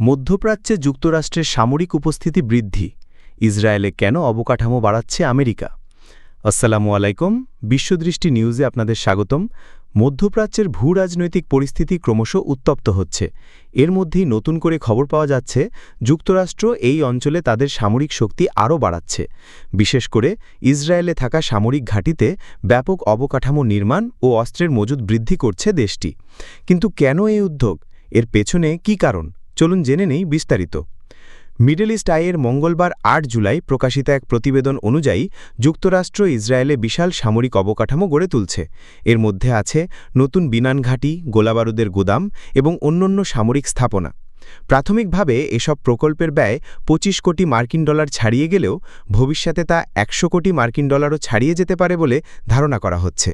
মধ্যপ্রাচ্যে যুক্তরাষ্ট্রের সামরিক উপস্থিতি বৃদ্ধি। ইসরায়েলে কেন অবকাঠামো বাড়াচ্ছে আমেরিকা? আসসালামু আলাইকুম, বিশ্বদৃষ্টি নিউজে আপনাদের স্বাগতম। মধ্যপ্রাচ্যের ভূ রাজনৈতিক পরিস্থিতি ক্রমশ উত্তপ্ত হচ্ছে। এর মধ্যেই নতুন করে খবর পাওয়া যাচ্ছে, যুক্তরাষ্ট্র এই অঞ্চলে তাদের সামরিক শক্তি আরও বাড়াচ্ছে। বিশেষ করে ইসরায়েলে থাকা সামরিক ঘাঁটিতে ব্যাপক অবকাঠামো নির্মাণ ও অস্ত্রের মজুদ বৃদ্ধি করছে দেশটি। কিন্তু কেন এই উদ্যোগ? এর পেছনে কি কারণ? চলুন জেনে নেই বিস্তারিত। মিডল ইস্ট আইয়ের মঙ্গলবার আট জুলাই প্রকাশিত এক প্রতিবেদন অনুযায়ী যুক্তরাষ্ট্র ইসরায়েলে বিশাল সামরিক অবকাঠামো গড়ে তুলছে। এর মধ্যে আছে নতুন বিমান ঘাঁটি গোলাবারুদের গোদাম এবং অন্যান্য সামরিক স্থাপনা। প্রাথমিকভাবে এসব প্রকল্পের ব্যয় ২৫ কোটি মার্কিন ডলার ছাড়িয়ে গেলেও ভবিষ্যতে তা একশো কোটি মার্কিন ডলারও ছাড়িয়ে যেতে পারে বলে ধারণা করা হচ্ছে।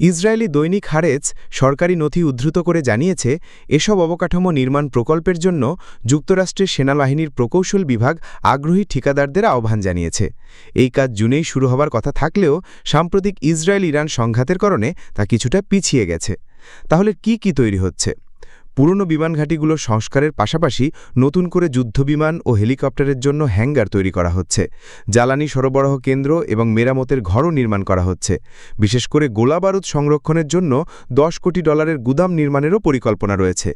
ইসরায়েলি দৈনিক হারেজ সরকারি নথি উদ্ধৃত করে জানিয়েছে, এসব অবকাঠামো নির্মাণ প্রকল্পের জন্য যুক্তরাষ্ট্রের সেনাবাহিনীর প্রকৌশল বিভাগ আগ্রহী ঠিকাদারদের আহ্বান জানিয়েছে। এই কাজ জুনেই শুরু হবার কথা থাকলেও, সাম্প্রতিক ইসরায়েল ইরান সংঘাতের কারণে তা কিছুটা পিছিয়ে গেছে। তাহলে কি কি তৈরি হচ্ছে? পুরনো বিমান ঘাঁটিগুলোর সংস্কারের পাশাপাশি নতুন করে যুদ্ধবিমান ও হেলিকপ্টারের জন্য হ্যাঙ্গার তৈরি করা হচ্ছে, জ্বালানি সরবরাহ কেন্দ্র এবং মেরামতের ঘরও নির্মাণ করা হচ্ছে। বিশেষ করে গোলাবারুদ সংরক্ষণের জন্য দশ কোটি ডলারের গুদাম নির্মাণেরও পরিকল্পনা রয়েছে।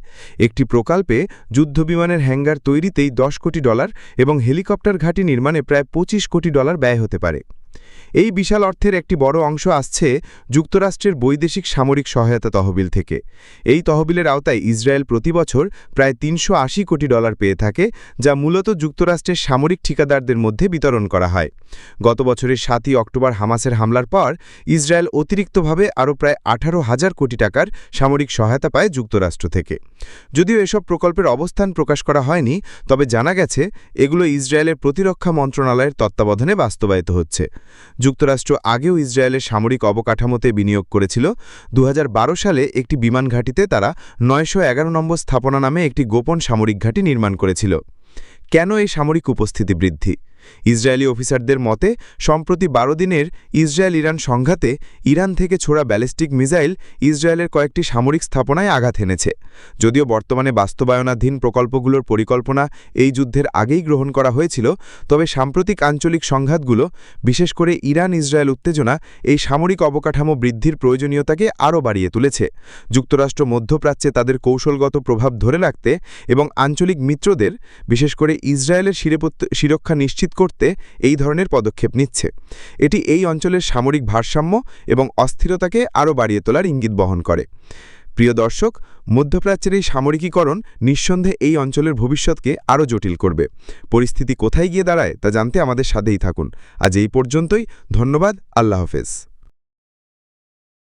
একটি প্রকল্পে যুদ্ধবিমানের হ্যাঙ্গার তৈরিতেই দশ কোটি ডলার এবং হেলিকপ্টার ঘাঁটি নির্মাণে প্রায় ২৫ কোটি ডলার ব্যয় হতে পারে। এই বিশাল অর্থের একটি বড় অংশ আসছে যুক্তরাষ্ট্রের বৈদেশিক সামরিক সহায়তা তহবিল থেকে। এই তহবিলের আওতায় ইসরায়েল প্রতি বছর প্রায় তিনশো আশি কোটি ডলার পেয়ে থাকে, যা মূলত যুক্তরাষ্ট্রের সামরিক ঠিকাদারদের মধ্যে বিতরণ করা হয়। গত বছরের সাতই অক্টোবর হামাসের হামলার পর ইসরায়েল অতিরিক্তভাবে আরও প্রায় আঠারো হাজার কোটি টাকার সামরিক সহায়তা পায় যুক্তরাষ্ট্র থেকে। যদিও এসব প্রকল্পের অবস্থান প্রকাশ করা হয়নি, তবে জানা গেছে, এগুলো ইসরায়েলের প্রতিরক্ষা মন্ত্রণালয়ের তত্ত্বাবধানে বাস্তবায়িত হচ্ছে। যুক্তরাষ্ট্র আগেও ইসরায়েলের সামরিক অবকাঠামোতে বিনিয়োগ করেছিল। দু হাজার বারো সালে একটি বিমান ঘাঁটিতে তারা নয়শ এগারো নম্বর স্থাপনা নামে একটি গোপন সামরিক ঘাঁটি নির্মাণ করেছিল। কেন এই সামরিক উপস্থিতি বৃদ্ধি? ইসরায়েলি অফিসারদের মতে, সম্প্রতি বারো দিনের ইসরায়েল ইরান সংঘাতে ইরান থেকে ছোড়া ব্যালিস্টিক মিসাইল ইসরায়েলের কয়েকটি সামরিক স্থাপনায় আঘাত এনেছে। যদিও বর্তমানে বাস্তবায়নাধীন প্রকল্পগুলোর পরিকল্পনা এই যুদ্ধের আগেই গ্রহণ করা হয়েছিল, তবে সাম্প্রতিক আঞ্চলিক সংঘাতগুলো, বিশেষ করে ইরান ইসরায়েল উত্তেজনা, এই সামরিক অবকাঠামো বৃদ্ধির প্রয়োজনীয়তাকে আরও বাড়িয়ে তুলেছে। যুক্তরাষ্ট্র মধ্যপ্রাচ্যে তাদের কৌশলগত প্রভাব ধরে রাখতে এবং আঞ্চলিক মিত্রদের, বিশেষ করে ইসরায়েলের শিরক্ষা নিশ্চিত করতে এই ধরনের পদক্ষেপ নিচ্ছে। এটি এই অঞ্চলের সামরিক ভারসাম্য এবং অস্থিরতাকে আরও বাড়িয়ে তোলার ইঙ্গিত বহন করে। প্রিয় দর্শক, মধ্যপ্রাচ্যের এই সামরিকীকরণ নিঃসন্দেহে এই অঞ্চলের ভবিষ্যৎকে আরও জটিল করবে। পরিস্থিতি কোথায় গিয়ে দাঁড়ায় তা জানতে আমাদের সাথেই থাকুন। আজ এই পর্যন্তই, ধন্যবাদ, আল্লাহ হাফেজ।